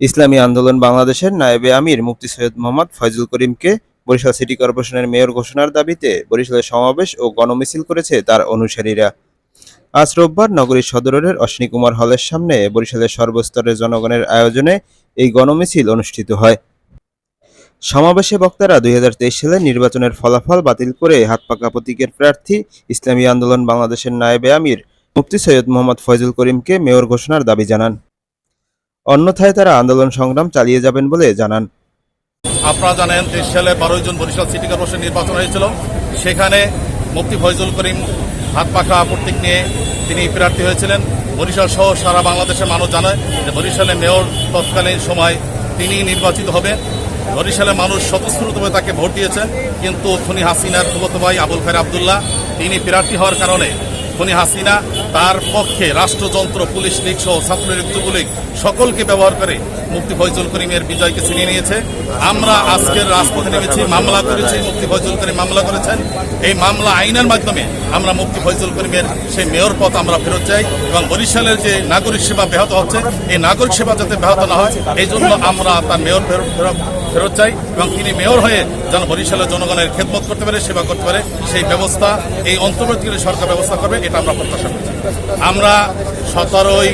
ইসলামী আন্দোলন বাংলাদেশের নায়েবে আমির মুফতি সৈয়দ মোহাম্মদ ফয়জুল করিমকে বরিশাল সিটি কর্পোরেশনের মেয়র ঘোষণার দাবিতে বরিশালে সমাবেশ ও গণমিছিল করেছে তার অনুসারীরা। আজ রোববার নগরীর সদরের অশ্বিনী কুমার হলের সামনে বরিশালের সর্বস্তরের জনগণের আয়োজনে এই গণমিছিল অনুষ্ঠিত হয়। সমাবেশে বক্তারা দুই সালের নির্বাচনের ফলাফল বাতিল করে হাত পাকা প্রতীকের প্রার্থী ইসলামী আন্দোলন বাংলাদেশের নায়েবে আমির মুফতি সৈয়দ মোহাম্মদ ফয়জুল করিমকে মেয়র ঘোষণার দাবি জানান। অন্যথায় তারা আন্দোলন সংগ্রাম চালিয়ে যাবেন বলে জানান। আপনারা জানেন তেইশ সালে বারোই জুন বরিশাল সিটি কর্পোরেশন নির্বাচন হয়েছিল। সেখানে মুফতি ফয়জুল করিম হাত পাখা প্রতীক নিয়ে তিনি প্রার্থী হয়েছিলেন। বরিশাল সহ সারা বাংলাদেশের মানুষ জানে যে বরিশালে মেয়র তৎকালীন সময় তিনি নির্বাচিত হবে। বরিশালের মানুষ স্বতঃস্ফূর্তভাবে তাকে ভোট দিয়েছেন কিন্তু খুনি হাসিনার ফুবত ভাই আবুল খায়ের আবদুল্লাহ, তিনি প্রার্থী হওয়ার কারণে খুনি হাসিনা তার পক্ষে রাষ্ট্রযন্ত্র, পুলিশ লীগ সহ ছাত্রলীগ, যুবলীগ সকলকে ব্যবহার করে মুফতি ফয়জুল করিমের বিজয়কে ছিনিয়ে নিয়েছে। আমরা আজকের রাজপথে নেমেছি, মামলা করেছি মুক্তি ফয়জুল করিম মামলা করেছেন। এই মামলা আইনের মাধ্যমে আমরা মুক্তি ফয়জুল করিমের সেই মেয়র পথ আমরা ফেরত চাই এবং বরিশালের যে নাগরিক সেবা ব্যাহত হচ্ছে, এই নাগরিক সেবা যাতে ব্যাহত না হয়, এই জন্য আমরা তার মেয়র ফেরত ফেরত- চাই এবং তিনি মেয়র হয়ে যেন বরিশালের জনগণের খেদমত করতে পারে, সেবা করতে পারে, সেই ব্যবস্থা এই অন্তর্বর্তীকালীন সরকার ব্যবস্থা করবে, এটা আমরা প্রত্যাশা করছি। আমরা সতেরোই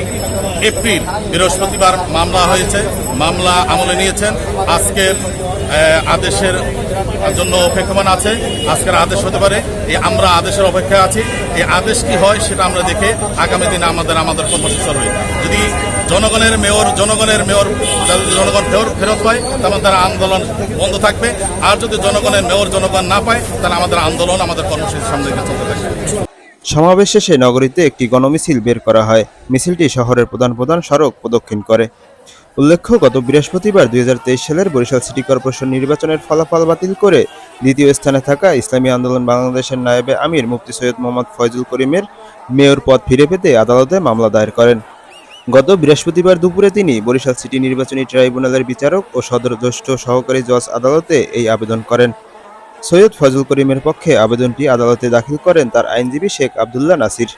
এপ্রিল বৃহস্পতিবার মামলা হয়েছে, মামলা আমলে নিয়েছেন। আজকের আদেশের জন্য অপেক্ষমান আছে, আজকের আদেশ হতে পারে। এই আমরা আদেশের অপেক্ষায় আছি। এই আদেশ কি হয় সেটা আমরা দেখে আগামী দিনে আমাদের আমাদের কর্মসূচি হবে যদি জনগণের মেয়র জনগণের মেয়র জনগণ ফেরত ফেরত পায় তাহলে তারা আন্দোলন বন্ধ থাকবে। আর যদি জনগণের মেয়র জনগণ না পায়, তাহলে আমাদের আন্দোলন, আমাদের কর্মসূচির সামনে চলতে থাকবে। সমাবেশ শেষে নগরীতে একটি গণমিছিল বের করা হয়। মিছিলটি শহরের প্রধান প্রধান সড়ক প্রদক্ষিণ করে। উল্লেখ্য, গত বৃহস্পতিবার দুই হাজার তেইশ সালের বরিশাল সিটি কর্পোরেশন নির্বাচনের ফলাফল বাতিল করে দ্বিতীয় স্থানে থাকা ইসলামী আন্দোলন বাংলাদেশের নায়েবে আমির মুফতি সৈয়দ মোহাম্মদ ফয়জুল করিমের মেয়র পদ ফিরে পেতে আদালতে মামলা দায়ের করেন। গত বৃহস্পতিবার দুপুরে তিনি বরিশাল সিটি নির্বাচনী ট্রাইব্যুনালের বিচারক ও সদর জ্যেষ্ঠ সহকারী জজ আদালতে এই আবেদন করেন। সৈয়দ ফজল করিমের পক্ষে আবেদনটি আদালতে দাখিল করেন তার আইনজীবী শেখ আবদুল্লাহ নাসির।